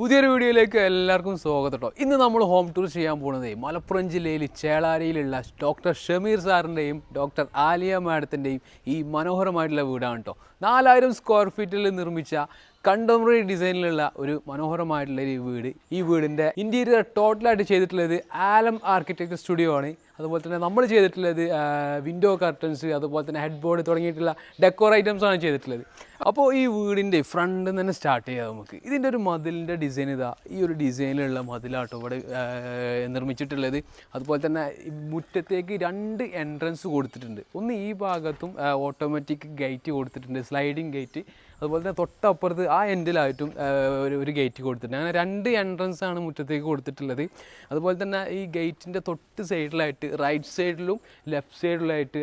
പുതിയൊരു വീഡിയോയിലേക്ക് എല്ലാവർക്കും സ്വാഗതം കേട്ടോ ഇന്ന് നമ്മൾ ഹോം ടൂർ ചെയ്യാൻ പോകുന്നത് മലപ്പുറം ജില്ലയിൽ ചേളാരിയിലുള്ള ഡോക്ടർ ഷമീർ സാറിന്റെയും ഡോക്ടർ ആലിയ മാഡത്തിന്റെയും ഈ മനോഹരമായിട്ടുള്ള വീടാണ് കേട്ടോ നാലായിരം സ്ക്വയർ ഫീറ്റിൽ നിർമ്മിച്ച കണ്ടംപററി ഡിസൈനിലുള്ള ഒരു മനോഹരമായിട്ടുള്ള ഒരു വീട്. ഈ വീടിന്റെ ഇന്റീരിയർ ടോട്ടലായിട്ട് ചെയ്തിട്ടുള്ളത് ആലം ആർക്കിടെക്ചർ സ്റ്റുഡിയോ ആണ്. അതുപോലെ തന്നെ നമ്മൾ ചെയ്തിട്ടുള്ളത് വിൻഡോ കർട്ടൻസ് അതുപോലെ തന്നെ ഹെഡ് ബോർഡ് തുടങ്ങിയിട്ടുള്ള ഡെക്കോർ ഐറ്റംസ് ആണ് ചെയ്തിട്ടുള്ളത്. അപ്പോൾ ഈ വീടിന്റെ ഫ്രണ്ടിൽ തന്നെ സ്റ്റാർട്ട് ചെയ്യാം നമുക്ക്. ഇതിന്റെ ഒരു മതിലിന്റെ ഡിസൈൻ ഇതാ. ഈ ഒരു ഡിസൈനിലുള്ള മതിലാട്ടോ ഇവിടെ നിർമ്മിച്ചിട്ടുള്ളത്. അതുപോലെ തന്നെ മുറ്റത്തേക്ക് രണ്ട് എൻട്രൻസ് കൊടുത്തിട്ടുണ്ട്. ഒന്ന് ഈ ഭാഗത്തും ഓട്ടോമാറ്റിക് ഗേറ്റ് കൊടുത്തിട്ടുണ്ട്. സ്ലൈഡിങ് ഗേറ്റ് അതുപോലെ തന്നെ തൊട്ടപ്പുറത്ത് ആ എൻഡിലായിട്ടും ഒരു ഒരു ഗേറ്റ് കൊടുത്തിട്ടുണ്ട്. അങ്ങനെ രണ്ട് എൻട്രൻസ് ആണ് മുറ്റത്തേക്ക് കൊടുത്തിട്ടുള്ളത്. അതുപോലെ തന്നെ ഈ ഗേറ്റിന്റെ തൊട്ട് സൈഡിലായിട്ട് റൈറ്റ് സൈഡിലും ലെഫ്റ്റ് സൈഡിലായിട്ട്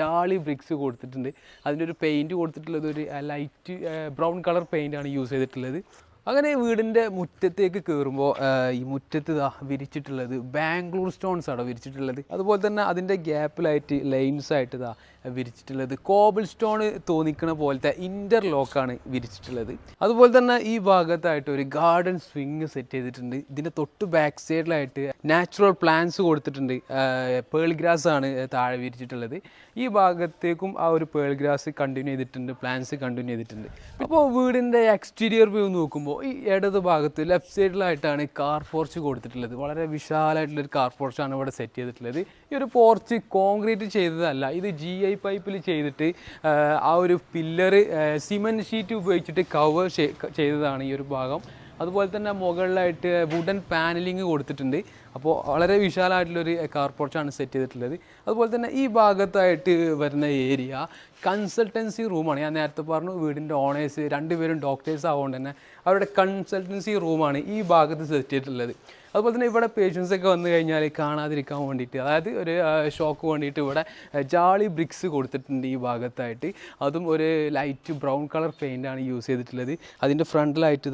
ജാളി ബ്രിക്സ് കൊടുത്തിട്ടുണ്ട്. അതിന്റെ ഒരു പെയിന്റ് കൊടുത്തിട്ടുള്ളത് ഒരു ലൈറ്റ് ബ്രൗൺ കളർ പെയിന്റാണ് യൂസ് ചെയ്തിട്ടുള്ളത്. അങ്ങനെ വീടിന്റെ മുറ്റത്തേക്ക് കയറുമ്പോൾ ഈ മുറ്റത്ത് വിരിച്ചിട്ടുള്ളത് ബാംഗ്ലൂർ സ്റ്റോൺസ് ആണ് വിരിച്ചിട്ടുള്ളത്. അതുപോലെ തന്നെ അതിന്റെ ഗ്യാപ്പിലായിട്ട് ലൈൻസ് ആയിട്ട് ഇതാ വിരിച്ചിട്ടുള്ളത്. കോബിൾ സ്റ്റോൺ തോന്നിക്കണ പോലത്തെ ഇന്റർലോക്കാണ് വിരിച്ചിട്ടുള്ളത്. അതുപോലെ തന്നെ ഈ ഭാഗത്തായിട്ട് ഒരു ഗാർഡൻ സ്വിങ് സെറ്റ് ചെയ്തിട്ടുണ്ട്. ഇതിന്റെ തൊട്ട് ബാക്ക് സൈഡിലായിട്ട് നാച്ചുറൽ പ്ലാന്റ്സ് കൊടുത്തിട്ടുണ്ട്. പേൾ ഗ്രാസ് ആണ് താഴെ വിരിച്ചിട്ടുള്ളത്. ഈ ഭാഗത്തേക്കും ആ ഒരു പേൾ ഗ്രാസ് കണ്ടിന്യൂ ചെയ്തിട്ടുണ്ട് പ്ലാന്റ്സ് കണ്ടിന്യൂ ചെയ്തിട്ടുണ്ട്. അപ്പോൾ വീടിന്റെ എക്സ്റ്റീരിയർ വ്യൂ നോക്കുമ്പോൾ ഈ ഇടത് ഭാഗത്ത് ലെഫ്റ്റ് സൈഡിലായിട്ടാണ് കാർ പോർച്ച് കൊടുത്തിട്ടുള്ളത്. വളരെ വിശാലമായിട്ടുള്ളൊരു കാർ പോർച്ചാണ് ഇവിടെ സെറ്റ് ചെയ്തിട്ടുള്ളത്. ഈ ഒരു പോർച്ച് കോൺക്രീറ്റ് ചെയ്തതല്ല ഇത് ജി ഐ പൈപ്പിൽ ചെയ്തിട്ട് ആ ഒരു പില്ലറ് സിമെന്റ് ഷീറ്റ് ഉപയോഗിച്ചിട്ട് കവർ ചെയ്തതാണ് ഈ ഒരു ഭാഗം. അതുപോലെ തന്നെ മുകളിലായിട്ട് വുഡൻ പാനലിങ് കൊടുത്തിട്ടുണ്ട്. അപ്പോൾ വളരെ വിശാലമായിട്ടുള്ളൊരു കാർ പോർച്ചാണ് സെറ്റ് ചെയ്തിട്ടുള്ളത്. അതുപോലെ തന്നെ ഈ ഭാഗത്തായിട്ട് വരുന്ന ഏരിയ കൺസൾട്ടൻസി റൂമാണ് ഞാൻ നേരത്തെ പറഞ്ഞു വീടിന്റെ ഓണേഴ്സ് രണ്ടുപേരും ഡോക്ടേഴ്സ് ആവുകൊണ്ട് തന്നെ അവരുടെ കൺസൾട്ടൻസി റൂമാണ് ഈ ഭാഗത്ത് സെറ്റ് ചെയ്തിട്ടുള്ളത്. അതുപോലെ തന്നെ ഇവിടെ പേഷ്യൻസ് ഒക്കെ വന്നു കഴിഞ്ഞാൽ കാണാതിരിക്കാൻ വേണ്ടിയിട്ട് അതായത് ഒരു ഷോക്ക് വേണ്ടിയിട്ട് ഇവിടെ ജാളി ബ്രിക്സ് കൊടുത്തിട്ടുണ്ട് ഈ ഭാഗത്തായിട്ട്. അതും ഒരു ലൈറ്റ് ബ്രൗൺ കളർ പെയിന്റാണ് യൂസ് ചെയ്തിട്ടുള്ളത്. അതിന്റെ ഫ്രണ്ടിലായിട്ട്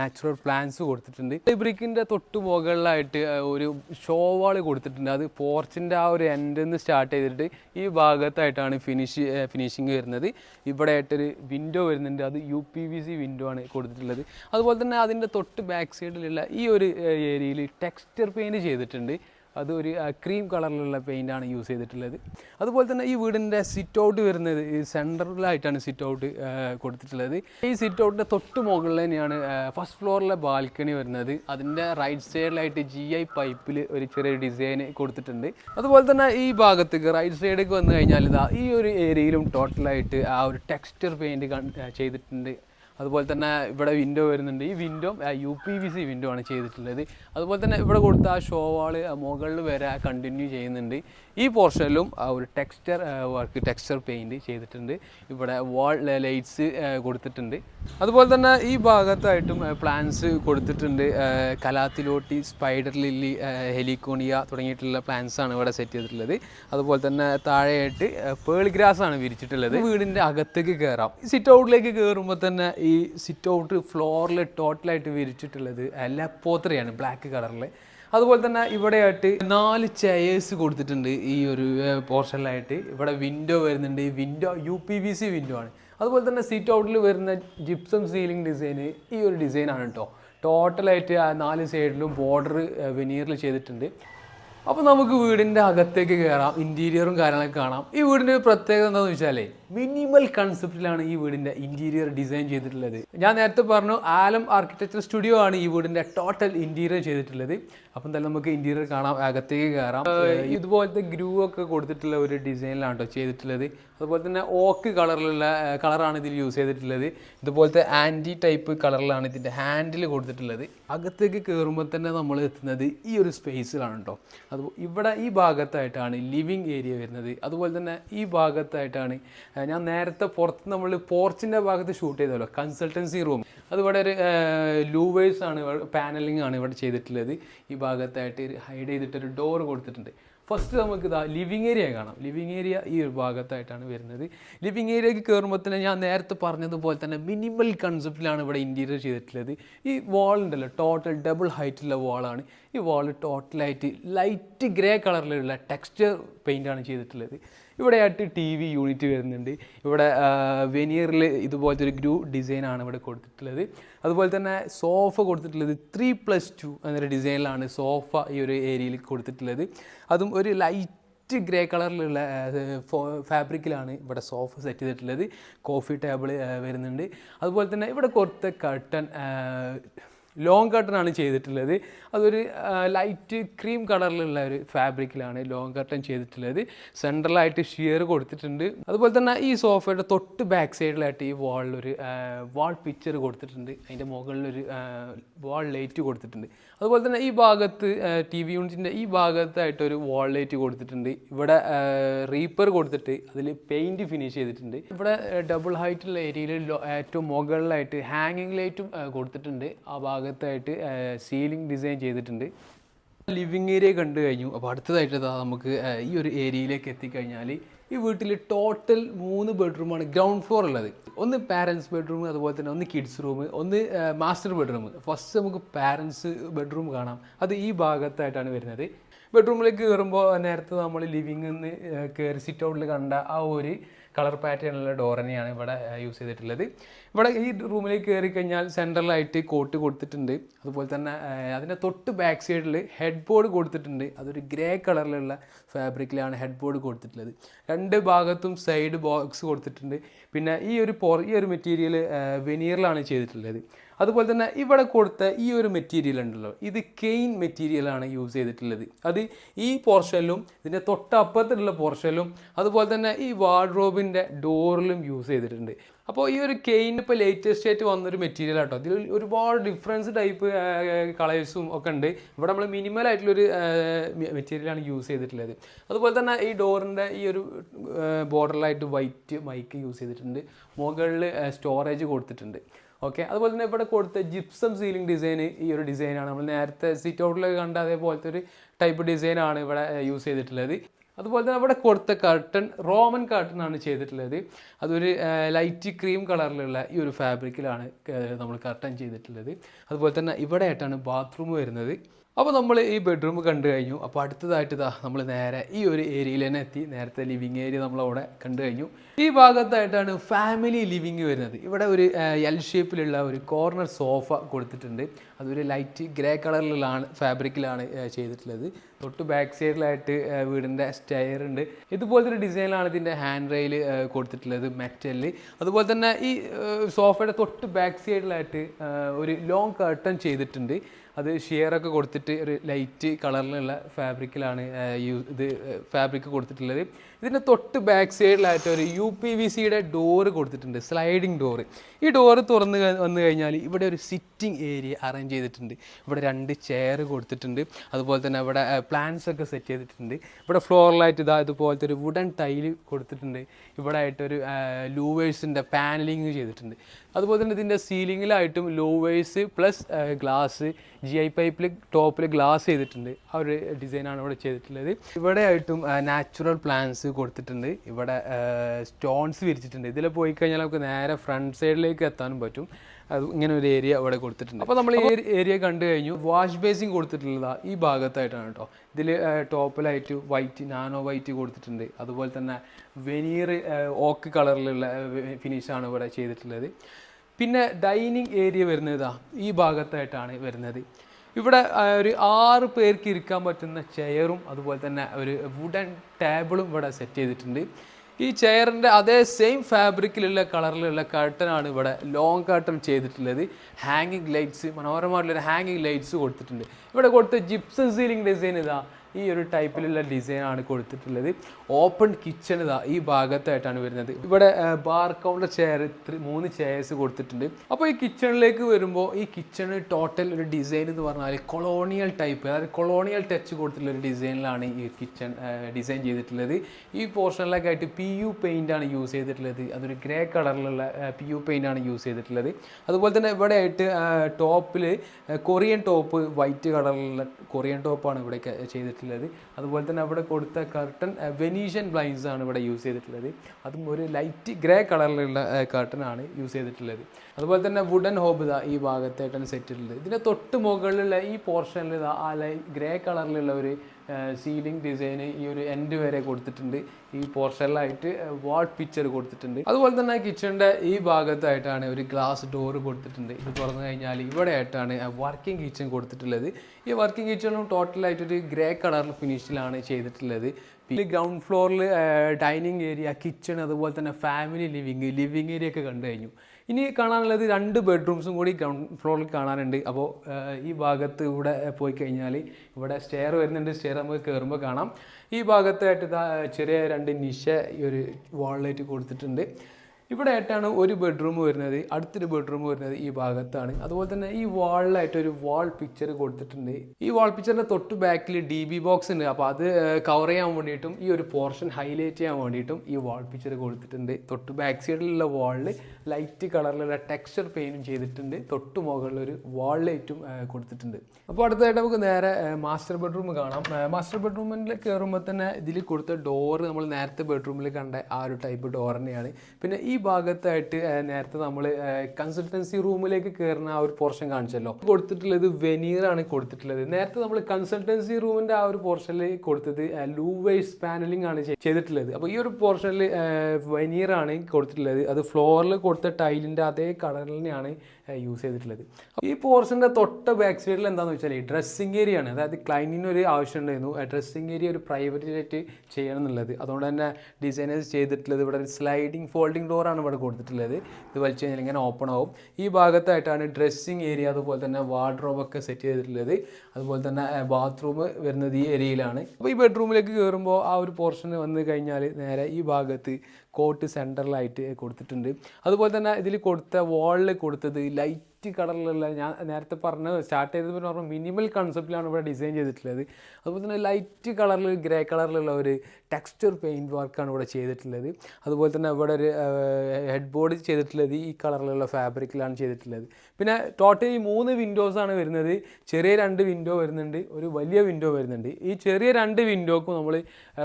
നാച്ചുറൽ പ്ലാന്റ്സ് കൊടുത്തിട്ടുണ്ട്. ഈ ബ്രിക്കിന്റെ തൊട്ട് മുകളിലായിട്ട് ഒരു ഷോവാൾ കൊടുത്തിട്ടുണ്ട്. അത് പോർച്ചിന്റെ ആ ഒരു എൻഡിൽ നിന്ന് സ്റ്റാർട്ട് ചെയ്തിട്ട് ഈ ഭാഗത്തായിട്ടാണ് ഫിനിഷ് ഫിനിഷിങ് വരുന്നത്. ഇവിടെ ആയിട്ടൊരു വിൻഡോ വരുന്നുണ്ട്. അത് U P V C window ആണ് കൊടുത്തിട്ടുള്ളത്. അതുപോലെ തന്നെ അതിന്റെ തൊട്ട് ബാക്ക് സൈഡിലുള്ള ഈ ഒരു ഏരിയയിൽ ടെക്സ്ചർ പെയിന്റ് ചെയ്തിട്ടുണ്ട്. അത് ഒരു ക്രീം കളറിലുള്ള പെയിന്റാണ് യൂസ് ചെയ്തിട്ടുള്ളത്. അതുപോലെ തന്നെ ഈ വീടിന്റെ സിറ്റ് ഔട്ട് വരുന്നത് ഈ സെന്ററിലായിട്ടാണ് സിറ്റ് ഔട്ട് കൊടുത്തിട്ടുള്ളത്. ഈ സിറ്റ് ഔട്ടിന്റെ തൊട്ട് മുകളിൽ തന്നെയാണ് ഫസ്റ്റ് ഫ്ലോറിലെ ബാൽക്കണി വരുന്നത്. അതിന്റെ റൈറ്റ് സൈഡിലായിട്ട് ജി ഐ പൈപ്പിൽ ഒരു ചെറിയ ഡിസൈൻ കൊടുത്തിട്ടുണ്ട്. അതുപോലെ തന്നെ ഈ ഭാഗത്തേക്ക് റൈറ്റ് സൈഡിലേക്ക് വന്നു കഴിഞ്ഞാൽ ഇതാ ഈ ഒരു ഏരിയയിലും ടോട്ടലായിട്ട് ആ ഒരു ടെക്സ്ചർ പെയിന്റ് ചെയ്തിട്ടുണ്ട്. അതുപോലെ തന്നെ ഇവിടെ വിൻഡോ വരുന്നുണ്ട്. ഈ window U P V C window ആണ് ചെയ്തിട്ടുള്ളത്. അതുപോലെ തന്നെ ഇവിടെ കൊടുത്ത ആ ഷോ വാൾ മുകളിൽ വരെ കണ്ടിന്യൂ ചെയ്യുന്നുണ്ട്. ഈ പോർഷനിലും ഒരു ടെക്സ്ചർ വർക്ക് ടെക്സ്ചർ പെയിന്റ് ചെയ്തിട്ടുണ്ട്. ഇവിടെ വാൾ ലൈറ്റ്സ് കൊടുത്തിട്ടുണ്ട്. അതുപോലെ തന്നെ ഈ ഭാഗത്തായിട്ടും പ്ലാന്റ്സ് കൊടുത്തിട്ടുണ്ട്. കലാത്തിലോട്ടി സ്പൈഡർ ലില്ലി ഹെലിക്കോണിയ തുടങ്ങിയിട്ടുള്ള പ്ലാന്റ്സ് ആണ് ഇവിടെ സെറ്റ് ചെയ്തിട്ടുള്ളത്. അതുപോലെ തന്നെ താഴെയായിട്ട് പേൾ ഗ്രാസ് ആണ് വിരിച്ചിട്ടുള്ളത്. വീടിന്റെ അകത്തേക്ക് കയറാം സിറ്റ് ഔട്ടിലേക്ക് കയറുമ്പോൾ തന്നെ ഈ സിറ്റ് ഔട്ട് ഫ്ലോറിൽ ടോട്ടലായിട്ട് വിരിച്ചിട്ടുള്ളത് ലപ്പോത്രയാണ് ബ്ലാക്ക് കളറിൽ അതുപോലെ തന്നെ ഇവിടെയായിട്ട് നാല് ചെയേഴ്സ് കൊടുത്തിട്ടുണ്ട് ഈ ഒരു പോർഷനിലായിട്ട് ഇവിടെ വിൻഡോ വരുന്നുണ്ട്. ഈ window U P V C window ആണ്. അതുപോലെ തന്നെ സീറ്റ് ഔട്ടിൽ വരുന്ന ജിപ്സം സീലിംഗ് ഡിസൈൻ ഈ ഒരു ഡിസൈനാണ് കേട്ടോ ടോട്ടലായിട്ട് ആ നാല് സൈഡിലും ബോർഡർ വെനീറിൽ ചെയ്തിട്ടുണ്ട്. അപ്പോൾ നമുക്ക് വീടിന്റെ അകത്തേക്ക് കയറാം ഇന്റീരിയറും കാര്യങ്ങളൊക്കെ കാണാം. ഈ വീടിന്റെ ഒരു പ്രത്യേകത എന്താണെന്ന് വെച്ചാലേ മിനിമൽ കൺസെപ്റ്റിലാണ് ഈ വീടിന്റെ ഇന്റീരിയർ ഡിസൈൻ ചെയ്തിട്ടുള്ളത്. ഞാൻ നേരത്തെ പറഞ്ഞു ആലം ആർക്കിടെക്ചർ സ്റ്റുഡിയോ ആണ് ഈ വീടിന്റെ ടോട്ടൽ ഇന്റീരിയർ ചെയ്തിട്ടുള്ളത്. അപ്പം തന്നെ നമുക്ക് ഇന്റീരിയർ കാണാം അകത്തേക്ക് കയറാം ഇതുപോലത്തെ ഗ്രൂ ഒക്കെ കൊടുത്തിട്ടുള്ള ഒരു ഡിസൈനിലാണ് കേട്ടോ ചെയ്തിട്ടുള്ളത്. അതുപോലെ തന്നെ ഓക്ക് കളറിലുള്ള കളറാണ് ഇതിൽ യൂസ് ചെയ്തിട്ടുള്ളത്. ഇതുപോലത്തെ ആന്റി ടൈപ്പ് കളറിലാണ് ഇതിന്റെ ഹാൻഡിൽ കൊടുത്തിട്ടുള്ളത്. അകത്തേക്ക് കയറുമ്പോൾ തന്നെ നമ്മൾ എത്തുന്നത് ഈ ഒരു സ്പേസിലാണ് കേട്ടോ അത് ഇവിടെ ഈ ഭാഗത്തായിട്ടാണ് ലിവിങ് ഏരിയ വരുന്നത്. അതുപോലെ തന്നെ ഈ ഭാഗത്തായിട്ടാണ് ഞാൻ നേരത്തെ പുറത്ത് നമ്മൾ പോർച്ചിന്റെ ഭാഗത്ത് ഷൂട്ട് ചെയ്തല്ലോ കൺസൾട്ടൻസി റൂം. അതിവിടെ ഒരു ലൂവേഴ്സ് ആണ് പാനലിംഗ് ആണ് ഇവിടെ ചെയ്തിട്ടുള്ളത്. ഈ ഭാഗത്തായിട്ട് ഹൈഡ് ചെയ്തിട്ടൊരു ഡോർ കൊടുത്തിട്ടുണ്ട്. ഫസ്റ്റ് നമുക്ക് ഇതാ ലിവിങ് ഏരിയ കാണാം. ലിവിങ് ഏരിയ ഈ ഒരു ഭാഗത്തായിട്ടാണ് വരുന്നത്. ലിവിങ് ഏരിയക്ക് കയറുമ്പോൾ തന്നെ ഞാൻ നേരത്തെ പറഞ്ഞതുപോലെ തന്നെ മിനിമൽ കൺസെപ്റ്റിലാണ് ഇവിടെ ഇന്റീരിയർ ചെയ്തിട്ടുള്ളത്. ഈ വാൾ ഉണ്ടല്ലോ ടോട്ടൽ ഡബിൾ ഹൈറ്റുള്ള വാളാണ് ഈ വാൾ ടോട്ടലായിട്ട് ലൈറ്റ് ഗ്രേ കളറിലുള്ള ടെക്സ്ചർ പെയിന്റാണ് ചെയ്തിട്ടുള്ളത്. ഇവിടെയായിട്ട് ടി വി യൂണിറ്റ് വരുന്നുണ്ട്. ഇവിടെ വെനിയറിൽ ഇതുപോലത്തെ ഒരു ഗ്രൂ ഡിസൈനാണ് ഇവിടെ കൊടുത്തിട്ടുള്ളത്. അതുപോലെ തന്നെ സോഫ കൊടുത്തിട്ടുള്ളത് ത്രീ പ്ലസ് ടു എന്നൊരു ഡിസൈനിലാണ് സോഫ ഈ ഒരു ഏരിയയിൽ കൊടുത്തിട്ടുള്ളത്. അതും ഒരു ലൈറ്റ് ഗ്രേ കളറിലുള്ള ഫാബ്രിക്കിലാണ് ഇവിടെ സോഫ സെറ്റ് ചെയ്തിട്ടുള്ളത്. കോഫി ടേബിൾ വരുന്നുണ്ട്. അതുപോലെ തന്നെ ഇവിടെ കൊടുത്ത കർട്ടൻ ലോങ് കട്ടനാണ് ചെയ്തിട്ടുള്ളത്. അതൊരു ലൈറ്റ് ക്രീം കളറിലുള്ള ഒരു ഫാബ്രിക്കിലാണ് ലോങ് കട്ടൺ ചെയ്തിട്ടുള്ളത്. സെൻട്രലായിട്ട് ഷിയർ കൊടുത്തിട്ടുണ്ട്. അതുപോലെ തന്നെ ഈ സോഫയുടെ തൊട്ട് ബാക്ക് സൈഡിലായിട്ട് ഈ വാളിലൊരു വാൾ പിക്ചർ കൊടുത്തിട്ടുണ്ട്. അതിന്റെ മുകളിലൊരു വാൾ ലൈറ്റ് കൊടുത്തിട്ടുണ്ട്. അതുപോലെ തന്നെ ഈ ഭാഗത്ത് ടി വി യൂണിറ്റിന്റെ ഈ ഭാഗത്തായിട്ട് ഒരു വാൾ ലൈറ്റ് കൊടുത്തിട്ടുണ്ട്. ഇവിടെ റീപ്പർ കൊടുത്തിട്ട് അതിൽ പെയിന്റ് ഫിനിഷ് ചെയ്തിട്ടുണ്ട്. ഇവിടെ ഡബിൾ ഹൈറ്റുള്ള ഏരിയയിൽ ഏറ്റവും മുകളിലായിട്ട് ഹാങ്ങിങ് ലൈറ്റും കൊടുത്തിട്ടുണ്ട്. ആ ഭാഗത്തായിട്ട് സീലിംഗ് ഡിസൈൻ ചെയ്തിട്ടുണ്ട്. ലിവിങ് ഏരിയ കണ്ടു കഴിഞ്ഞു. അപ്പോൾ അടുത്തതായിട്ട് നമുക്ക് ഈ ഒരു ഏരിയയിലേക്ക് എത്തിക്കഴിഞ്ഞാൽ ഈ വീട്ടിൽ ടോട്ടൽ മൂന്ന് ബെഡ്റൂമാണ് ഗ്രൗണ്ട് ഫ്ലോർ ഉള്ളത്. ഒന്ന് പാരൻസ് ബെഡ്റൂം അതുപോലെ തന്നെ ഒന്ന് കിഡ്സ് റൂം ഒന്ന് മാസ്റ്റർ ബെഡ്റൂം ഫസ്റ്റ് നമുക്ക് പാരൻസ് ബെഡ്റൂം കാണാം. അത് ഈ ഭാഗത്തായിട്ടാണ് വരുന്നത്. ബെഡ്റൂമിലേക്ക് കയറുമ്പോൾ നേരത്തെ നമ്മൾ ലിവിങ്ങിൽ നിന്ന് കയറി സിറ്റ് ഔട്ടിൽ കണ്ട ആ ഒരു കളർ പാറ്റേണുള്ള ഡോർ തന്നെയാണ് ഇവിടെ യൂസ് ചെയ്തിട്ടുള്ളത്. ഇവിടെ ഈ റൂമിലേക്ക് കയറി കഴിഞ്ഞാൽ സെൻട്രലായിട്ട് കോട്ട് കൊടുത്തിട്ടുണ്ട്. അതുപോലെ തന്നെ അതിന്റെ തൊട്ട് ബാക്ക് സൈഡിൽ ഹെഡ് ബോർഡ് കൊടുത്തിട്ടുണ്ട്. അതൊരു ഗ്രേ കളറിലുള്ള ഫാബ്രിക്കിലാണ് ഹെഡ് ബോർഡ് കൊടുത്തിട്ടുള്ളത്. രണ്ട് ഭാഗത്തും സൈഡ് ബോക്സ് കൊടുത്തിട്ടുണ്ട്. പിന്നെ ഈ ഒരു ഈ ഒരു മെറ്റീരിയൽ വെനീറിലാണ് ചെയ്തിട്ടുള്ളത്. അതുപോലെ തന്നെ ഇവിടെ കൊടുത്ത ഈ ഒരു മെറ്റീരിയൽ ഉണ്ടല്ലോ ഇത് കെയിൻ മെറ്റീരിയലാണ് യൂസ് ചെയ്തിട്ടുള്ളത്. അത് ഈ പോർഷനിലും ഇതിന്റെ തൊട്ടപ്പുറത്തുള്ള പോർഷനിലും അതുപോലെ തന്നെ ഈ വാർഡ്രോബിന്റെ ഡോറിലും യൂസ് ചെയ്തിട്ടുണ്ട്. അപ്പോൾ ഈ ഒരു കെയിൻ ഇപ്പോൾ ലേറ്റസ്റ്റ് ആയിട്ട് വന്നൊരു മെറ്റീരിയൽ ആട്ടോ. അതിൽ ഒരുപാട് ഡിഫറൻസ് ടൈപ്പ് കളേഴ്സും ഒക്കെ ഉണ്ട്. ഇവിടെ നമ്മൾ മിനിമൽ ആയിട്ടുള്ളൊരു മെറ്റീരിയലാണ് യൂസ് ചെയ്തിട്ടുള്ളത്. അതുപോലെ തന്നെ ഈ ഡോറിന്റെ ഈ ഒരു ബോർഡറിലായിട്ട് വൈറ്റ് മൈക്ക് യൂസ് ചെയ്തിട്ടുണ്ട്. മുകളിൽ സ്റ്റോറേജ് കൊടുത്തിട്ടുണ്ട്. ഓക്കെ? അതുപോലെ തന്നെ ഇവിടെ കൊടുത്ത ജിപ്സം സീലിംഗ് ഡിസൈൻ ഈ ഒരു ഡിസൈനാണ് നമ്മൾ നേരത്തെ സിറ്റ് ഔട്ടിലൊക്കെ കണ്ട അതേപോലത്തെ ഒരു ടൈപ്പ് ഡിസൈനാണ് ഇവിടെ യൂസ് ചെയ്തിട്ടുള്ളത്. അതുപോലെ തന്നെ അവിടെ കൊടുത്ത കർട്ടൺ റോമൻ കർട്ടൺ ആണ് ചെയ്തിട്ടുള്ളത്. അതൊരു ലൈറ്റ് ക്രീം കളറിലുള്ള ഈ ഒരു ഫാബ്രിക്കിലാണ് നമ്മൾ കർട്ടൺ ചെയ്തിട്ടുള്ളത്. അതുപോലെ തന്നെ ഇവിടെ ആയിട്ടാണ് ബാത്റൂം വരുന്നത്. അപ്പോൾ നമ്മൾ ഈ ബെഡ്റൂം കണ്ടു കഴിഞ്ഞു. അപ്പോൾ അടുത്തതായിട്ട് ഇതാ നമ്മൾ നേരെ ഈ ഒരു ഏരിയയിൽ തന്നെ എത്തി. നേരത്തെ ലിവിങ് ഏരിയ നമ്മളവിടെ കണ്ടു കഴിഞ്ഞു. ഈ ഭാഗത്തായിട്ടാണ് ഫാമിലി ലിവിങ് വരുന്നത്. ഇവിടെ ഒരു എൽ ഷേപ്പിലുള്ള ഒരു കോർണർ സോഫ കൊടുത്തിട്ടുണ്ട്. അതൊരു ലൈറ്റ് ഗ്രേ കളറിലാണ് ഫാബ്രിക്കിലാണ് ചെയ്തിട്ടുള്ളത്. തൊട്ട് ബാക്ക് സൈഡിലായിട്ട് വീടിന്റെ സ്റ്റെയർ ഉണ്ട്. ഇതുപോലത്തെ ഒരു ഡിസൈനിലാണ് ഇതിന്റെ ഹാൻഡ് റെയിൽ കൊടുത്തിട്ടുള്ളത് മെറ്റലിൽ അതുപോലെ തന്നെ ഈ സോഫയുടെ തൊട്ട് ബാക്ക് സൈഡിലായിട്ട് ഒരു ലോങ് കർട്ടൺ ചെയ്തിട്ടുണ്ട്. അത് ഷിയറൊക്കെ കൊടുത്തിട്ട് ഒരു ലൈറ്റ് കളറിലുള്ള ഫാബ്രിക്കിലാണ് ഇത് ഫാബ്രിക് കൊടുത്തിട്ടുള്ളത്. ഇതിന്റെ തൊട്ട് ബാക്ക് സൈഡിലായിട്ട് ഒരു യു പി വി സിയുടെ ഡോറ് കൊടുത്തിട്ടുണ്ട് സ്ലൈഡിങ് ഡോറ് ഈ ഡോറ് തുറന്ന് വന്നു കഴിഞ്ഞാൽ ഇവിടെ ഒരു സിറ്റിംഗ് ഏരിയ അറേഞ്ച് ചെയ്തിട്ടുണ്ട്. ഇവിടെ രണ്ട് ചെയർ കൊടുത്തിട്ടുണ്ട്. അതുപോലെ തന്നെ ഇവിടെ പ്ലാന്റ്സ് ഒക്കെ സെറ്റ് ചെയ്തിട്ടുണ്ട്. ഇവിടെ ഫ്ലോറിലായിട്ട് ഇതാ ഇതുപോലത്തെ ഒരു വുഡൻ ടൈൽ കൊടുത്തിട്ടുണ്ട്. ഇവിടെ ആയിട്ടൊരു ലൂവേഴ്സിന്റെ പാനലിങ് ചെയ്തിട്ടുണ്ട്. അതുപോലെ തന്നെ ഇതിന്റെ സീലിങ്ങിലായിട്ടും louvers plus glass G I പൈപ്പിൽ ടോപ്പിൽ ഗ്ലാസ് ചെയ്തിട്ടുണ്ട്. ആ ഒരു ഡിസൈനാണ് ഇവിടെ ചെയ്തിട്ടുള്ളത്. ഇവിടെ ആയിട്ടും നാച്ചുറൽ പ്ലാന്റ്സ് കൊടുത്തിട്ടുണ്ട്. ഇവിടെ സ്റ്റോൺസ് വിരിച്ചിട്ടുണ്ട്. ഇതിൽ പോയി കഴിഞ്ഞാൽ നമുക്ക് നേരെ ഫ്രണ്ട് സൈഡിലേക്ക് എത്താനും പറ്റും. അത് ഇങ്ങനെ ഒരു ഏരിയ ഇവിടെ കൊടുത്തിട്ടുണ്ട്. അപ്പോൾ നമ്മൾ ഈ ഏരിയ കണ്ടു കഴിഞ്ഞു. വാഷ് ബേസിൻ കൊടുത്തിട്ടുള്ളത് ഈ ഭാഗത്തായിട്ടാണ് കേട്ടോ ഇതിൽ ടോപ്പിലായിട്ട് വൈറ്റ് നാനോ വൈറ്റ് കൊടുത്തിട്ടുണ്ട്. അതുപോലെ തന്നെ വെനീർ ഓക്ക് കളറിലുള്ള ഫിനിഷാണ് ഇവിടെ ചെയ്തിട്ടുള്ളത്. പിന്നെ ഡൈനിങ് ഏരിയ വരുന്നത് ഈ ഭാഗത്തായിട്ടാണ് വരുന്നത്. ഇവിടെ ഒരു ആറ് പേർക്ക് ഇരിക്കാൻ പറ്റുന്ന ചെയറും അതുപോലെ തന്നെ ഒരു വുഡൻ ടേബിളും ഇവിടെ സെറ്റ് ചെയ്തിട്ടുണ്ട്. ഈ ചെയറിന്റെ അതേ സെയിം ഫാബ്രിക്കിലുള്ള കളറിലുള്ള കർട്ടനാണ് ഇവിടെ ലോങ് കർട്ടൻ ചെയ്തിട്ടുള്ളത്. ഹാങ്ങിങ് ലൈറ്റ്സ് മനോഹരമായിട്ടുള്ള ഹാങ്ങിങ് ലൈറ്റ്സ് കൊടുത്തിട്ടുണ്ട്. ഇവിടെ കൊടുത്ത ജിപ്സം സീലിംഗ് ഡിസൈൻ ഇതാ. ഈ ഒരു ടൈപ്പിലുള്ള ഡിസൈനാണ് കൊടുത്തിട്ടുള്ളത്. ഓപ്പൺ കിച്ചൺ ഇതാ ഈ ഭാഗത്തായിട്ടാണ് വരുന്നത്. ഇവിടെ ബാർ കൗണ്ടർ ചെയർ മൂന്ന് ചെയർസ് കൊടുത്തിട്ടുണ്ട്. അപ്പോൾ ഈ കിച്ചണിലേക്ക് വരുമ്പോൾ ഈ കിച്ചൺ ടോട്ടൽ ഒരു ഡിസൈൻ എന്ന് പറഞ്ഞാൽ കൊളോണിയൽ ടൈപ്പ് അതായത് കൊളോണിയൽ ടച്ച് കൊടുത്തിട്ടുള്ള ഒരു ഡിസൈനിലാണ് ഈ കിച്ചൺ ഡിസൈൻ ചെയ്തിട്ടുള്ളത്. ഈ പോർഷനിലൊക്കെ ആയിട്ട് പി യു ആണ് യൂസ് ചെയ്തിട്ടുള്ളത്. അതൊരു ഗ്രേ കളറിലുള്ള പി യു ആണ് യൂസ് ചെയ്തിട്ടുള്ളത്. അതുപോലെ തന്നെ ഇവിടെ ആയിട്ട് ടോപ്പിൽ കൊറിയൻ ടോപ്പ് വൈറ്റ് കളറിലുള്ള കൊറിയൻ ടോപ്പാണ് ഇവിടെ ചെയ്തിട്ടുള്ളത്. അതുപോലെ തന്നെ അവിടെ കൊടുത്ത കർട്ടൺ വെനീഷ്യൻ ബ്ലൈൻസ് ആണ് ഇവിടെ യൂസ് ചെയ്തിട്ടുള്ളത്. അതും ഒരു ലൈറ്റ് ഗ്രേ കളറിലുള്ള കർട്ടൺ ആണ് യൂസ് ചെയ്തിട്ടുള്ളത്. അതുപോലെ തന്നെ വുഡൻ ഹോബ് ഈ ഭാഗത്തായിട്ടാണ് സെറ്റ് ചെയ്തിട്ടുള്ളത് ഇതിന്റെ തൊട്ട് മുകളിലുള്ള ഈ പോർഷനിൽ ആ ലൈ ഗ്രേ കളറിലുള്ള ഒരു സീലിംഗ് ഡിസൈൻ ഈ ഒരു എൻഡ് വരെ കൊടുത്തിട്ടുണ്ട്. ഈ പോർഷനിലായിട്ട് വാൾ പിക്ചർ കൊടുത്തിട്ടുണ്ട്. അതുപോലെ തന്നെ കിച്ചണിന്റെ ഈ ഭാഗത്തായിട്ടാണ് ഒരു ഗ്ലാസ് ഡോർ കൊടുത്തിട്ടുണ്ട്. ഇത് തുറന്നു കഴിഞ്ഞാൽ ഇവിടെ ആയിട്ടാണ് വർക്കിംഗ് കിച്ചൺ കൊടുത്തിട്ടുള്ളത്. ഈ വർക്കിംഗ് കിച്ചണും ടോട്ടലായിട്ടൊരു ഗ്രേ കളർ ഫിനിഷിലാണ് ചെയ്തിട്ടുള്ളത്. പിന്നെ ഗ്രൗണ്ട് ഫ്ലോറിൽ ഡൈനിങ് ഏരിയ കിച്ചൺ അതുപോലെ തന്നെ ഫാമിലി ലിവിങ് ലിവിങ് ഏരിയ ഒക്കെ കണ്ടു കഴിഞ്ഞു. ഇനി കാണാനുള്ളത് രണ്ട് ബെഡ്റൂംസും കൂടി ഗ്രൗണ്ട് ഫ്ലോറിൽ കാണാനുണ്ട്. അപ്പോൾ ഈ ഭാഗത്ത് ഇവിടെ പോയി കഴിഞ്ഞാൽ ഇവിടെ സ്റ്റെയർ വരുന്നുണ്ട്. സ്റ്റെയർ നമുക്ക് കയറുമ്പോൾ കാണാം. ഈ ഭാഗത്തായിട്ട് ചെറിയ രണ്ട് നിശ ഈ ഒരു വാളിലായിട്ട് കൊടുത്തിട്ടുണ്ട്. ഇവിടെ ആയിട്ടാണ് ഒരു ബെഡ്റൂം വരുന്നത് അടുത്തൊരു ബെഡ്റൂം വരുന്നത് ഈ ഭാഗത്താണ്. അതുപോലെ തന്നെ ഈ വാളിലായിട്ട് ഒരു വാൾ പിക്ചർ കൊടുത്തിട്ടുണ്ട്. ഈ വാൾ പിക്ചറിന്റെ തൊട്ട് ബാക്കിൽ ഡി ബി ബോക്സ് ഉണ്ട്. അപ്പോൾ അത് കവർ ചെയ്യാൻ വേണ്ടിയിട്ടും ഈ ഒരു പോർഷൻ ഹൈലൈറ്റ് ചെയ്യാൻ വേണ്ടിയിട്ടും ഈ വാൾ പിക്ചർ കൊടുത്തിട്ടുണ്ട്. തൊട്ട് ബാക്ക് സൈഡിലുള്ള വാളിൽ ലൈറ്റ് കളറിലുള്ള ടെക്സ്ചർ പെയിന്റും ചെയ്തിട്ടുണ്ട്. തൊട്ട് മുകളിൽ ഒരു വാൾ ലൈറ്റും കൊടുത്തിട്ടുണ്ട്. അപ്പോൾ അടുത്തതായിട്ട് നമുക്ക് നേരെ മാസ്റ്റർ ബെഡ്റൂം കാണാം. മാസ്റ്റർ ബെഡ്റൂമിൽ കയറുമ്പോൾ തന്നെ ഇതിൽ കൊടുത്ത ഡോറ് നമ്മൾ നേരത്തെ ബെഡ്റൂമിൽ കണ്ട ആ ഒരു ടൈപ്പ് ഡോർ തന്നെയാണ്. പിന്നെ ഈ ഭാഗത്തായിട്ട് നേരത്തെ നമ്മൾ കൺസൾട്ടൻസി റൂമിലേക്ക് കയറുന്ന ആ ഒരു പോർഷൻ കാണിച്ചല്ലോ. കൊടുത്തിട്ടുള്ളത് ആണ് കൊടുത്തിട്ടുള്ളത്. നേരത്തെ നമ്മൾ കൺസൾട്ടൻസി റൂമിന്റെ ആ ഒരു പോർഷനിൽ കൊടുത്തത് ലൂവേഴ്സ് പാനലിംഗ് ആണ് ചെയ്- ചെയ്തിട്ടുള്ളത്. അപ്പോൾ ഈ ഒരു പോർഷനിൽ വെനീർ ആണ് കൊടുത്തിട്ടുള്ളത്. അത് ഫ്ലോറിൽ കൊടുത്ത ടൈലിന്റെ അതേ കളറിൽ തന്നെയാണ് യൂസ് ചെയ്തിട്ടുള്ളത്. ഈ പോർഷന്റെ തൊട്ട് ബാക്ക് സൈഡിൽ എന്താണെന്ന് വെച്ചാൽ ഡ്രസ്സിങ് ഏരിയ ആണ്. അതായത് ക്ലൈന്റിന് ഒരു ആവശ്യം ഉണ്ടായിരുന്നു. ഡ്രസ്സിങ് ഏരിയ ഒരു പ്രൈവറ്റ് ആയിട്ട് ചെയ്യണം എന്നുള്ളത്. അതുകൊണ്ട് തന്നെ ഡിസൈനേഴ്സ് ചെയ്തിട്ടുള്ളത് ഇവിടെ ഒരു സ്ലൈഡിങ് ഫോൾഡിംഗ് ഡോറാണ് ഇവിടെ കൊടുത്തിട്ടുള്ളത്. ഇത് വലിച്ചു കഴിഞ്ഞാൽ ഇങ്ങനെ ഓപ്പൺ ആവും. ഈ ഭാഗത്തായിട്ടാണ് ഡ്രസ്സിങ് ഏരിയ അതുപോലെ തന്നെ വാർഡ്രോബ് ഒക്കെ സെറ്റ് ചെയ്തിട്ടുള്ളത്. അതുപോലെ തന്നെ ബാത്റൂം വരുന്നത് ഈ ഏരിയയിലാണ് അപ്പോൾ ഈ ബെഡ്റൂമിലേക്ക് കയറുമ്പോൾ ആ ഒരു പോർഷൻ വന്നു കഴിഞ്ഞാൽ നേരെ ഈ ഭാഗത്ത് കോട്ട് സെന്ററിലായിട്ട് കൊടുത്തിട്ടുണ്ട്. അതുപോലെ തന്നെ ഇതിൽ കൊടുത്ത വാളിൽ കൊടുത്തത് ലൈറ്റ് കളറിലുള്ള ഞാൻ നേരത്തെ പറഞ്ഞ സ്റ്റാർട്ട് ചെയ്തപ്പോൾ പറഞ്ഞ മിനിമൽ കൺസെപ്റ്റിലാണ് ഇവിടെ ഡിസൈൻ ചെയ്തിട്ടുള്ളത്. അതുപോലെ തന്നെ ലൈറ്റ് കളറിൽ ഗ്രേ കളറിലുള്ള ഒരു ടെക്സ്ചർ പെയിന്റ് വർക്കാണ് ഇവിടെ ചെയ്തിട്ടുള്ളത്. അതുപോലെ തന്നെ ഇവിടെ ഒരു ഹെഡ് ബോർഡ് ചെയ്തിട്ടുള്ളത് ഈ കളറിലുള്ള ഫാബ്രിക്കിലാണ് ചെയ്തിട്ടുള്ളത്. പിന്നെ ടോട്ടലി മൂന്ന് വിൻഡോസാണ് വരുന്നത്. ചെറിയ രണ്ട് വിൻഡോ വരുന്നുണ്ട് ഒരു വലിയ വിൻഡോ വരുന്നുണ്ട്. ഈ ചെറിയ രണ്ട് വിൻഡോക്കും നമ്മൾ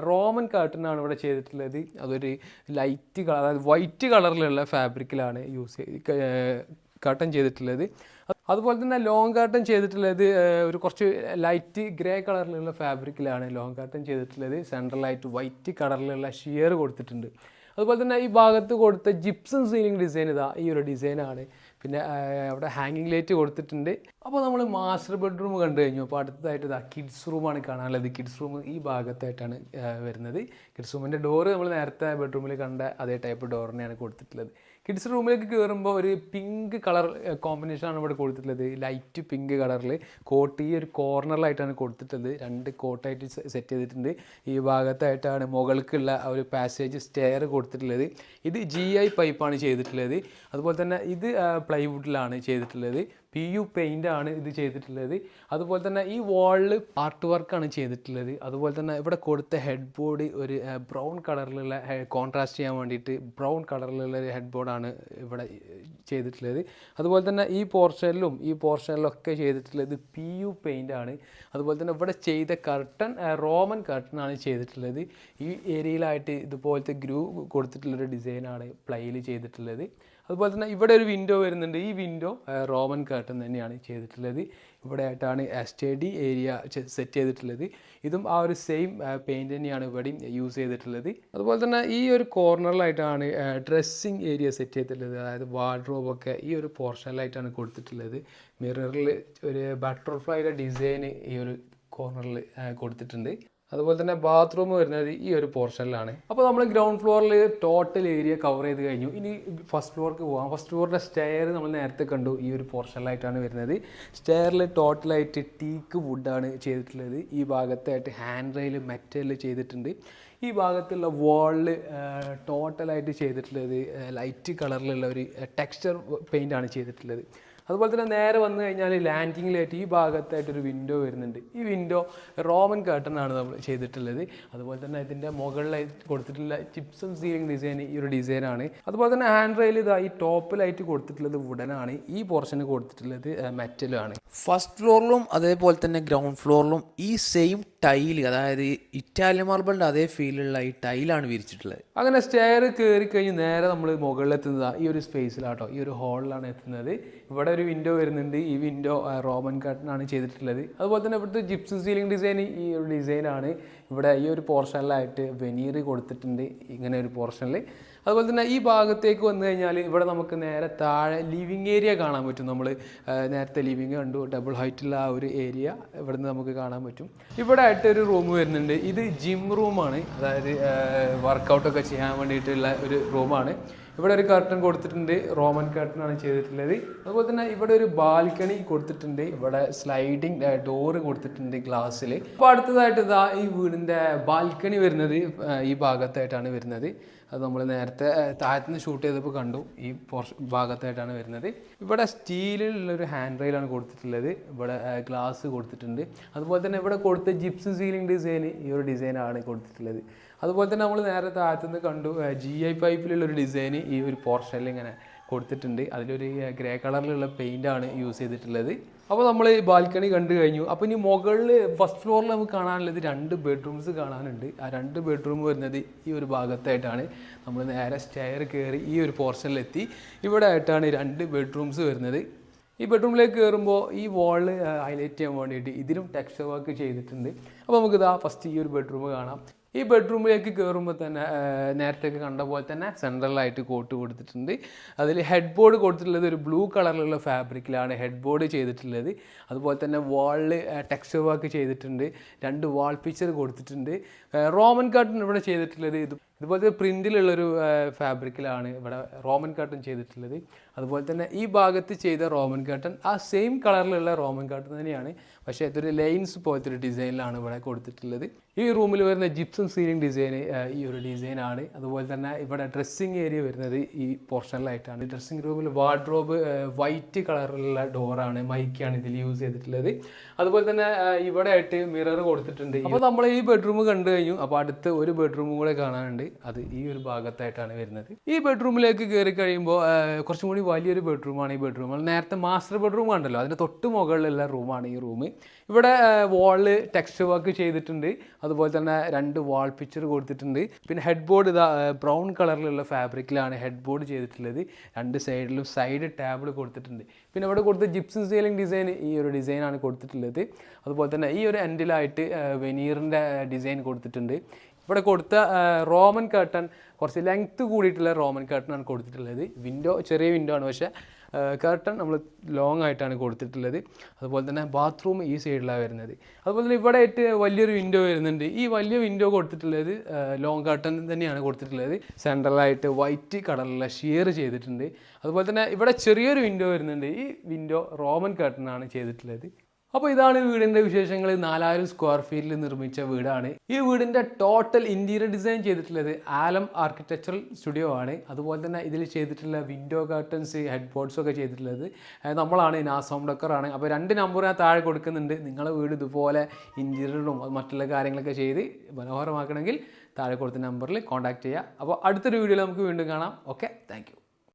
റോമൻ കാർട്ടനാണ് ഇവിടെ ചെയ്തിട്ടുള്ളത്. അതൊരു ലൈറ്റ് കളർ അതായത് വൈറ്റ് കളറിലുള്ള ഫാബ്രിക്കിലാണ് യൂസ് ചെയ്ത് കർട്ടൻ ചെയ്തിട്ടുള്ളത്. അതുപോലെ തന്നെ ലോങ് കർട്ടൺ ചെയ്തിട്ടുള്ളത് ഒരു കുറച്ച് ലൈറ്റ് ഗ്രേ കളറിലുള്ള ഫാബ്രിക്കിലാണ് ലോങ് കർട്ടൺ ചെയ്തിട്ടുള്ളത്. ലൈറ്റ് വൈറ്റ് കളറിലുള്ള ഷിയർ കൊടുത്തിട്ടുണ്ട്. അതുപോലെ തന്നെ ഈ ഭാഗത്ത് കൊടുത്ത ജിപ്സം സീലിംഗ് ഡിസൈൻ ഇതാ ഈ ഒരു ഡിസൈനാണ് പിന്നെ അവിടെ ഹാങ്ങിങ് ലൈറ്റ് കൊടുത്തിട്ടുണ്ട്. അപ്പോൾ നമ്മൾ മാസ്റ്റർ ബെഡ്റൂം കണ്ടു കഴിഞ്ഞു. അപ്പോൾ അടുത്തതായിട്ട് ഇതാ കിഡ്സ് റൂമാണ് കാണാനുള്ളത്. കിഡ്സ് റൂം ഈ ഭാഗത്തായിട്ടാണ് വരുന്നത്. കിഡ്സ് റൂമിന്റെ ഡോറ് നമ്മൾ നേരത്തെ ബെഡ്റൂമിൽ കണ്ട അതേ ടൈപ്പ് ഡോറിനെയാണ് കൊടുത്തിട്ടുള്ളത്. കിഡ്സ് റൂമിലേക്ക് കയറുമ്പോൾ ഒരു പിങ്ക് കളർ കോമ്പിനേഷനാണ് ഇവിടെ കൊടുത്തിട്ടുള്ളത്. ലൈറ്റ് പിങ്ക് കളറിൽ കോട്ട് ഈ ഒരു കോർണറിലായിട്ടാണ് കൊടുത്തിട്ടുള്ളത്. രണ്ട് കോട്ടായിട്ട് സെറ്റ് ചെയ്തിട്ടുണ്ട്. ഈ ഭാഗത്തായിട്ടാണ് മുകൾക്കുള്ള ആ ഒരു പാസേജ് സ്റ്റെയർ കൊടുത്തിട്ടുള്ളത്. ഇത് ജി ഐ പൈപ്പാണ് ചെയ്തിട്ടുള്ളത്. അതുപോലെ തന്നെ ഇത് പ്ലൈവുഡിലാണ് ചെയ്തിട്ടുള്ളത്. പി യു പെയിന്റ് ആണ് ഇത് ചെയ്തിട്ടുള്ളത്. അതുപോലെ തന്നെ ഈ വാളിൽ ആർട്ട് വർക്കാണ് ചെയ്തിട്ടുള്ളത്. അതുപോലെ തന്നെ ഇവിടെ കൊടുത്ത ഹെഡ് ബോർഡ് ഒരു ബ്രൗൺ കളറിലുള്ള കോൺട്രാസ്റ്റ് ചെയ്യാൻ വേണ്ടിയിട്ട് ബ്രൗൺ കളറിലുള്ള ഒരു ഹെഡ് ബോർഡാണ് ഇവിടെ ചെയ്തിട്ടുള്ളത്. അതുപോലെ തന്നെ ഈ പോർഷനിലും ഈ പോർഷനിലൊക്കെ ചെയ്തിട്ടുള്ളത് പി യു പെയിന്റ് ആണ്. അതുപോലെ തന്നെ ഇവിടെ ചെയ്ത കർട്ടൺ റോമൻ കർട്ടനാണ് ചെയ്തിട്ടുള്ളത്. ഈ ഏരിയയിലായിട്ട് ഇതുപോലത്തെ ഗ്രൂ കൊടുത്തിട്ടുള്ളൊരു ഡിസൈനാണ് പ്ലൈയിൽ ചെയ്തിട്ടുള്ളത്. അതുപോലെ തന്നെ ഇവിടെ ഒരു വിൻഡോ വരുന്നുണ്ട്. ഈ വിൻഡോ റോമൻ കർട്ടൻ തന്നെയാണ് ചെയ്തിട്ടുള്ളത്. ഇവിടെ ആയിട്ടാണ് എസ്റ്റേഡി ഏരിയ സെറ്റ് ചെയ്തിട്ടുള്ളത്. ഇതും ആ ഒരു സെയിം പെയിന്റ് തന്നെയാണ് ഇവിടെയും യൂസ് ചെയ്തിട്ടുള്ളത്. അതുപോലെ തന്നെ ഈ ഒരു കോർണറിലായിട്ടാണ് ഡ്രസ്സിങ് ഏരിയ സെറ്റ് ചെയ്തിട്ടുള്ളത്. അതായത് വാർഡ്രോബൊക്കെ ഈ ഒരു പോർഷനിലായിട്ടാണ് കൊടുത്തിട്ടുള്ളത്. മിററിൽ ഒരു ബട്ടർഫ്ലൈയുടെ ഡിസൈൻ ഈ ഒരു കോർണറിൽ കൊടുത്തിട്ടുണ്ട്. അതുപോലെ തന്നെ ബാത്റൂം വരുന്നത് ഈ ഒരു പോർഷനിലാണ് അപ്പോൾ നമ്മൾ ഗ്രൗണ്ട് ഫ്ലോറിൽ ടോട്ടൽ ഏരിയ കവർ ചെയ്ത് കഴിഞ്ഞു. ഇനി ഫസ്റ്റ് ഫ്ലോർക്ക് പോകാം ഫസ്റ്റ് ഫ്ലോറിന്റെ സ്റ്റെയർ നമ്മൾ നേരത്തെ കണ്ടു. ഈ ഒരു പോർഷനിലായിട്ടാണ് വരുന്നത്. സ്റ്റെയറിൽ ടോട്ടലായിട്ട് ടീക്ക് വുഡാണ് ചെയ്തിട്ടുള്ളത്. ഈ ഭാഗത്തായിട്ട് ഹാൻഡ് റെയിൽ മെറ്റൽ ചെയ്തിട്ടുണ്ട്. ഈ ഭാഗത്തുള്ള വാളിൽ ടോട്ടലായിട്ട് ചെയ്തിട്ടുള്ളത് ലൈറ്റ് കളറിലുള്ള ഒരു ടെക്സ്ചർ പെയിന്റാണ് ചെയ്തിട്ടുള്ളത്. അതുപോലെ തന്നെ നേരെ വന്ന് കഴിഞ്ഞാൽ ലാൻഡിങ്ങിലായിട്ട് ഈ ഭാഗത്തായിട്ട് ഒരു വിൻഡോ വരുന്നുണ്ട്. ഈ വിൻഡോ റോമൻ കേട്ടനാണ് നമ്മൾ ചെയ്തിട്ടുള്ളത്. അതുപോലെ തന്നെ ഇതിന്റെ മുകളിലായി കൊടുത്തിട്ടുള്ള ചിപ്സും സീലിംഗ് ഡിസൈൻ ഈ ഒരു ഡിസൈനാണ് അതുപോലെ തന്നെ ഹാൻഡ് റെയിൽ ഇതാ ഈ ടോപ്പിലായിട്ട് കൊടുത്തിട്ടുള്ളത് വുഡനാണ് ഈ പോർഷന് കൊടുത്തിട്ടുള്ളത് മെറ്റലാണ് ഫസ്റ്റ് ഫ്ലോറിലും അതേപോലെ തന്നെ ഗ്രൗണ്ട് ഫ്ലോറിലും ഈ സെയിം ടൈൽ അതായത് ഇറ്റാലിയൻ മാർബിളിന്റെ അതേ ഫീലുള്ള ഈ ടൈലാണ് വിരിച്ചിട്ടുള്ളത്. അങ്ങനെ സ്റ്റെയർ കയറി കഴിഞ്ഞ് നേരെ നമ്മൾ മുകളിലെത്തുന്നത് ഈ ഒരു സ്പേസിലാട്ടോ ഈ ഒരു ഹാളിലാണ് എത്തുന്നത്. ഇവിടെ ഒരു വിൻഡോ വരുന്നുണ്ട്. ഈ വിൻഡോ റോമൻ കട്ടനാണ് ചെയ്തിട്ടുള്ളത്. അതുപോലെ തന്നെ ഇവിടുത്തെ ജിപ്സം സീലിംഗ് ഡിസൈൻ ഈ ഒരു ഡിസൈനാണ് ഇവിടെ ഈ ഒരു പോർഷനിലായിട്ട് വെനീർ കൊടുത്തിട്ടുണ്ട്. ഇങ്ങനെ ഒരു പോർഷനിൽ അതുപോലെ തന്നെ ഈ ഭാഗത്തേക്ക് വന്നു കഴിഞ്ഞാൽ ഇവിടെ നമുക്ക് നേരെ താഴെ ലിവിങ് ഏരിയ കാണാൻ പറ്റും. നമ്മൾ നേരത്തെ ലിവിങ് കണ്ടു. ഡബിൾ ഹൈറ്റുള്ള ആ ഒരു ഏരിയ ഇവിടെ നിന്ന് നമുക്ക് കാണാൻ പറ്റും. ഇവിടെ ആയിട്ട് ഒരു റൂം വരുന്നുണ്ട്. ഇത് ജിം റൂമാണ് അതായത് വർക്കൗട്ടൊക്കെ ചെയ്യാൻ വേണ്ടിയിട്ടുള്ള ഒരു റൂമാണ് ഇവിടെ ഒരു കർട്ടൺ കൊടുത്തിട്ടുണ്ട്. റോമൻ കർട്ടൺ ആണ് ചെയ്തിട്ടുള്ളത്. അതുപോലെ തന്നെ ഇവിടെ ഒരു ബാൽക്കണി കൊടുത്തിട്ടുണ്ട്. ഇവിടെ സ്ലൈഡിങ് ഡോറ് കൊടുത്തിട്ടുണ്ട് ഗ്ലാസ്സിൽ അപ്പോൾ അടുത്തതായിട്ട് ഇതാ ഈ വീടിന്റെ ബാൽക്കണി വരുന്നത് ഈ ഭാഗത്തായിട്ടാണ് വരുന്നത്. അത് നമ്മൾ നേരത്തെ താഴത്തുനിന്ന് ഷൂട്ട് ചെയ്തപ്പോൾ കണ്ടു. ഈ പോർഷ ഭാഗത്തായിട്ടാണ് വരുന്നത്. ഇവിടെ സ്റ്റീലിലുള്ളൊരു ഹാൻഡ് റെയിലാണ് കൊടുത്തിട്ടുള്ളത്. ഇവിടെ ഗ്ലാസ് കൊടുത്തിട്ടുണ്ട്. അതുപോലെ തന്നെ ഇവിടെ കൊടുത്ത ജിപ്സ് സീലിംഗ് ഡിസൈൻ ഈ ഒരു ഡിസൈനാണ് കൊടുത്തിട്ടുള്ളത്. അതുപോലെ തന്നെ നമ്മൾ നേരെ ആദ്യത്തുനിന്ന് കണ്ടു ജി ഐ പൈപ്പിലുള്ള ഒരു ഡിസൈൻ ഈ ഒരു പോർഷനിൽ ഇങ്ങനെ കൊടുത്തിട്ടുണ്ട്. അതിലൊരു ഗ്രേ കളറിലുള്ള പെയിന്റാണ് യൂസ് ചെയ്തിട്ടുള്ളത്. അപ്പോൾ നമ്മൾ ബാൽക്കണി കണ്ടു കഴിഞ്ഞു. അപ്പോൾ ഇനി മുകളിൽ ഫസ്റ്റ് ഫ്ലോറിൽ നമുക്ക് കാണാനുള്ളത് രണ്ട് ബെഡ്റൂംസ് കാണാനുണ്ട്. ആ രണ്ട് ബെഡ്റൂം വരുന്നത് ഈ ഒരു ഭാഗത്തായിട്ടാണ് നമ്മൾ നേരെ സ്റ്റെയർ കയറി ഈ ഒരു പോർഷനിലെത്തി ഇവിടെ ആയിട്ടാണ് രണ്ട് ബെഡ്റൂംസ് വരുന്നത്. ഈ ബെഡ്റൂമിലേക്ക് കയറുമ്പോൾ ഈ വാൾ ഹൈലൈറ്റ് ചെയ്യാൻ വേണ്ടിയിട്ട് ഇതിലും ടെക്സ്ചർ വർക്ക് ചെയ്തിട്ടുണ്ട്. അപ്പോൾ നമുക്ക് ഇതാ ഫസ്റ്റ് ഈ ഒരു ബെഡ്റൂം കാണാം. ഈ ബെഡ്റൂമിലേക്ക് കയറുമ്പോൾ തന്നെ നേരത്തെ കണ്ട പോലെ തന്നെ സെൻട്രലായിട്ട് കോട്ട് കൊടുത്തിട്ടുണ്ട്. അതിൽ ഹെഡ് ബോർഡ് കൊടുത്തിട്ടുള്ളത് ഒരു ബ്ലൂ കളറിലുള്ള ഫാബ്രിക്കിലാണ് ഹെഡ് ബോർഡ് ചെയ്തിട്ടുള്ളത്. അതുപോലെ തന്നെ വാളിൽ ടെക്സ്ചർ വർക്ക് ചെയ്തിട്ടുണ്ട്. രണ്ട് വാൾ പിക്ചർ കൊടുത്തിട്ടുണ്ട്. റോമൻ കാർട്ടൺ ഇവിടെ ചെയ്തിട്ടുള്ളത് ഇത് ഇതുപോലത്തെ പ്രിന്റിലുള്ളൊരു ഫാബ്രിക്കിലാണ് ഇവിടെ റോമൻ കർട്ടൻ ചെയ്തിട്ടുള്ളത്. അതുപോലെ തന്നെ ഈ ഭാഗത്ത് ചെയ്ത റോമൻ കർട്ടൻ ആ സെയിം കളറിലുള്ള റോമൻ കർട്ടൻ തന്നെയാണ്. പക്ഷേ ഇതൊരു ലൈൻസ് പോലത്തെ ഒരു ഡിസൈനിലാണ് ഇവിടെ കൊടുത്തിട്ടുള്ളത്. ഈ റൂമിൽ വരുന്ന ജിപ്സം സീലിംഗ് ഡിസൈൻ ഈ ഒരു ഡിസൈനാണ്. അതുപോലെ തന്നെ ഇവിടെ ഡ്രസ്സിങ് ഏരിയ വരുന്നത് ഈ പോർഷനിലായിട്ടാണ്. ഡ്രസ്സിംഗ് റൂമിൽ വാർഡ്രോബ് വൈറ്റ് കളറിലുള്ള ഡോറാണ് മൈക്കാണ് ഇതിൽ യൂസ് ചെയ്തിട്ടുള്ളത്. അതുപോലെ തന്നെ ഇവിടെ ആയിട്ട് മിറർ കൊടുത്തിട്ടുണ്ട്. അപ്പോൾ നമ്മൾ ഈ ബെഡ്റൂം കണ്ടു കഴിഞ്ഞു. അപ്പോൾ അടുത്ത് ഒരു ബെഡ്റൂം കൂടെ കാണാനുണ്ട്. അത് ഈ ഒരു ഭാഗത്തായിട്ടാണ് വരുന്നത്. ഈ ബെഡ്റൂമിലേക്ക് കയറി കഴിയുമ്പോൾ കുറച്ചും കൂടി വലിയൊരു ബെഡ്റൂമാണ് ഈ ബെഡ്റൂം നേരത്തെ മാസ്റ്റർ ബെഡ്റൂം കണ്ടല്ലോ. അതിന്റെ തൊട്ട് മുകളിലുള്ള റൂമാണ് ഈ റൂം ഇവിടെ വാളിൽ ടെക്സ്റ്റ് വർക്ക് ചെയ്തിട്ടുണ്ട്. അതുപോലെ തന്നെ രണ്ട് വാൾ പിക്ചർ കൊടുത്തിട്ടുണ്ട്. പിന്നെ ഹെഡ് ബോർഡ് ഇതാ ബ്രൗൺ കളറിലുള്ള ഫാബ്രിക്കിലാണ് ഹെഡ് ബോർഡ് ചെയ്തിട്ടുള്ളത്. രണ്ട് സൈഡിലും സൈഡ് ടാബിൾ കൊടുത്തിട്ടുണ്ട്. പിന്നെ ഇവിടെ കൊടുത്ത ജിപ്സൺ സീലിംഗ് ഡിസൈൻ ഈ ഒരു ഡിസൈനാണ് കൊടുത്തിട്ടുള്ളത്. അതുപോലെ തന്നെ ഈ ഒരു എൻഡിലായിട്ട് വെനീറിന്റെ ഡിസൈൻ കൊടുത്തിട്ടുണ്ട്. ഇവിടെ കൊടുത്ത റോമൻ കർട്ടൺ കുറച്ച് ലെങ്ത്ത് കൂടിയിട്ടുള്ള റോമൻ കർട്ടൺ ആണ് കൊടുത്തിട്ടുള്ളത്. വിൻഡോ ചെറിയ വിൻഡോ ആണ്. പക്ഷേ കർട്ടൺ നമ്മൾ ലോങ് ആയിട്ടാണ് കൊടുത്തിട്ടുള്ളത്. അതുപോലെ തന്നെ ബാത്റൂം ഈ സൈഡിലാണ് വരുന്നത്. അതുപോലെ തന്നെ ഇവിടെ ആയിട്ട് വലിയൊരു വിൻഡോ വരുന്നുണ്ട്. ഈ വലിയ വിൻഡോ കൊടുത്തിട്ടുള്ളത് ലോങ് കർട്ടൺ തന്നെയാണ് കൊടുത്തിട്ടുള്ളത്. സെൻട്രലായിട്ട് വൈറ്റ് കളറിലുള്ള ഷെയർ ചെയ്തിട്ടുണ്ട്. അതുപോലെ തന്നെ ഇവിടെ ചെറിയൊരു വിൻഡോ വരുന്നുണ്ട്. ഈ വിൻഡോ റോമൻ കർട്ടൺ ആണ് ചെയ്തിട്ടുള്ളത്. അപ്പോൾ ഇതാണ് ഈ വീടിന്റെ വിശേഷങ്ങൾ നാലായിരം സ്ക്വയർ ഫീറ്റിൽ നിർമ്മിച്ച വീടാണ്. ഈ വീടിന്റെ ടോട്ടൽ ഇന്റീരിയർ ഡിസൈൻ ചെയ്തിട്ടുള്ളത് ആലം ആർക്കിടെക്ചറൽ സ്റ്റുഡിയോ ആണ്. അതുപോലെ തന്നെ ഇതിൽ ചെയ്തിട്ടുള്ള വിൻഡോ കർട്ടൻസ് ഹെഡ് ബോർഡ്സ് ഒക്കെ ചെയ്തിട്ടുള്ളത് നമ്മളാണ് നാസോം ആണ്. അപ്പോൾ രണ്ട് നമ്പർ ഞാൻ താഴെ കൊടുക്കുന്നുണ്ട്. നിങ്ങളെ വീട് ഇതുപോലെ ഇന്റീരിയറും മറ്റുള്ള കാര്യങ്ങളൊക്കെ ചെയ്ത് മനോഹരമാക്കണമെങ്കിൽ താഴെ കൊടുത്ത നമ്പറിൽ കോൺടാക്ട് ചെയ്യുക. അപ്പോൾ അടുത്തൊരു വീഡിയോയിൽ നമുക്ക് വീണ്ടും കാണാം. Okay thank